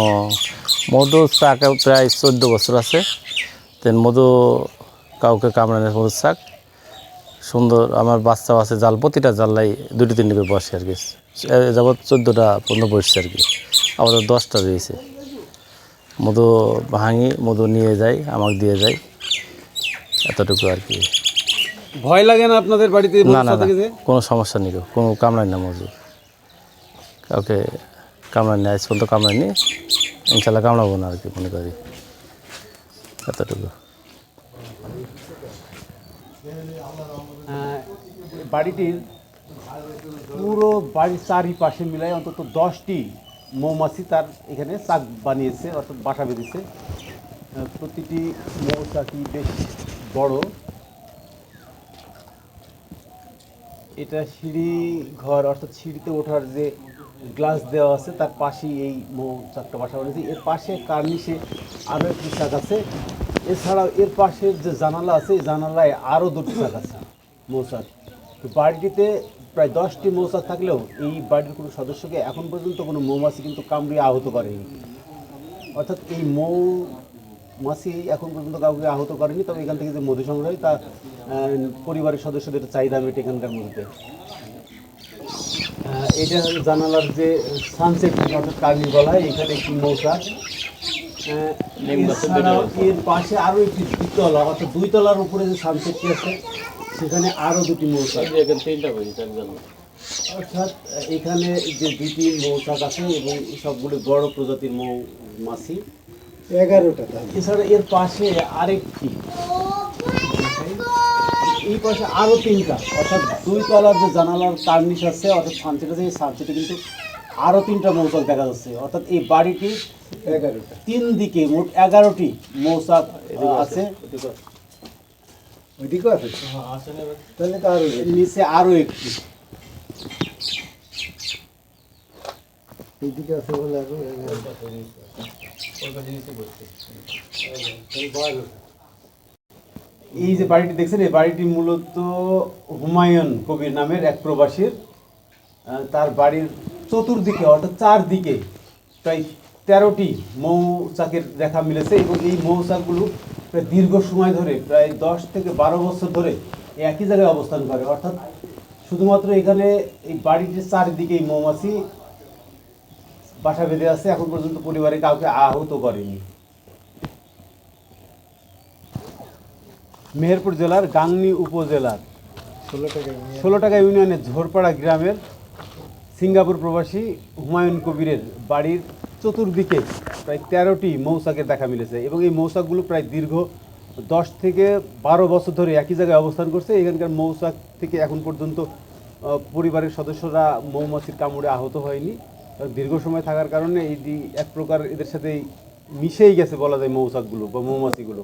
ও, মধু শাক প্রায় চোদ্দ বছর আছে। তেন মধু কাউকে কামড়ায় না মধুর চাক সুন্দর আমার বাচ্চাও আছে জাল প্রতিটা জানলাই দুটি তিনটি করে বসে আর কি। যাবৎ চোদ্দোটা পনেরো বসছে আর কি। আমাদের দশটা রয়েছে। মধু ভাঙি মধু নিয়ে যাই আমাকে দিয়ে যায় এতটুকু আর কি। ভয় লাগে না আপনাদের বাড়িতে না না? কোনো সমস্যা নেই কোনো কামড়ায় না মজু কাউকে কামড়ায় নেই আজ পর্যন্ত কামড়ায় নি ইনশাল্লাহ কামড়াবো না আর কি, মনে করি। এতটুকু। বাড়িটির পুরো বাড়ির চারিপাশে মিলাই অন্তত দশটি মৌমাছি তার এখানে চাক বানিয়েছে, অর্থাৎ বাসা বেঁধেছে। প্রতিটি মৌচাকি বেশ বড়। এটা সিঁড়ি ঘর, অর্থাৎ সিঁড়িতে ওঠার যে গ্লাস দেওয়া আছে, তার পাশেই এই মৌচাকটা বাসা বানিয়েছে। এর পাশে কার্নিশে আরও একটি চাক আছে। এছাড়াও এর পাশের যে জানালা আছে, এই জানালায় আরও দুটি চাক আছে মৌচাক তো বাড়িটিতে প্রায় দশটি মৌচাক থাকলেও এই বাড়ির কোনো সদস্যকে এখন পর্যন্ত কোনো মৌমাছি কিন্তু কামড়িয়ে আহত করেনি। অর্থাৎ এই মৌ মাছি এখন পর্যন্ত কাউকে আহত করেনি, তবে এখান থেকে যে মধু সংগ্রহ তা পরিবারের সদস্যদের চাহিদা মেটে এখানকার মধ্যে এটা জানালার যে সানসেট অর্থাৎ কার্নি বলা হয় এখানে একটি মৌচাক আহ, এছাড়াও এর পাশে আরও একটি দ্বিতলা অর্থাৎ দুই তলার উপরে যে সানসেটটি আছে সেখানে আরও দুটি মৌচাক অর্থাৎ এখানে যে দুটি মৌচাক আছে এবং সবগুলো বড় প্রজাতির মৌ মৌমাছি। এগারোটা এছাড়া এর পাশে আরেকটি এই পাশে আরও তিনটা অর্থাৎ দুই তলার যে জানালার কার্নিশ আছে অর্থাৎ সানসেট আছে এই সানসেটে কিন্তু আরও তিনটা মৌচাক দেখা যাচ্ছে। অর্থাৎ এই বাড়িটি তিন দিকে মোট এগারোটি মৌচাক আছে ওইদিকে আছে? তাহলে তো আরও নিচে আরও একটি। এইদিকে আছে বলে আরও এগারোটা। এই যে বাড়িটি দেখছেন, এই বাড়িটি মূলত হুমায়ুন কবির নামের এক প্রবাসীর তার বাড়ির চতুর্দিকে অর্থাৎ চারদিকে প্রায় তেরোটি মৌচাকের দেখা মিলেছে এবং এই মৌচাকগুলো প্রায় দীর্ঘ সময় ধরে, প্রায় দশ থেকে বারো বছর ধরে একই জায়গায় অবস্থান করে। অর্থাৎ শুধুমাত্র এখানে এই বাড়িটির চারিদিকে এই মৌমাছি বাসা বেঁধে আছে, এখন পর্যন্ত পরিবারে কাউকে আহত করেনি। মেহেরপুর জেলার গাংনী উপজেলার ষোলো টাকা ইউনিয়নের ঝোরপাড়া গ্রামের সিঙ্গাপুর প্রবাসী হুমায়ুন কবিরের বাড়ির চতুর্দিকে প্রায় তেরোটি মৌচাকের দেখা মিলেছে এবং এই মৌচাকগুলো প্রায় দীর্ঘ দশ থেকে বারো বছর ধরে একই জায়গায় অবস্থান করছে। এখানকার মৌচাক থেকে এখন পর্যন্ত পরিবারের সদস্যরা মৌমাছির কামড়ে আহত হয়নি। দীর্ঘ সময় থাকার কারণে এই এক প্রকার এদের সাথে মিশেই গেছে বলা যায় মৌচাকগুলো বা মৌমাছিগুলো।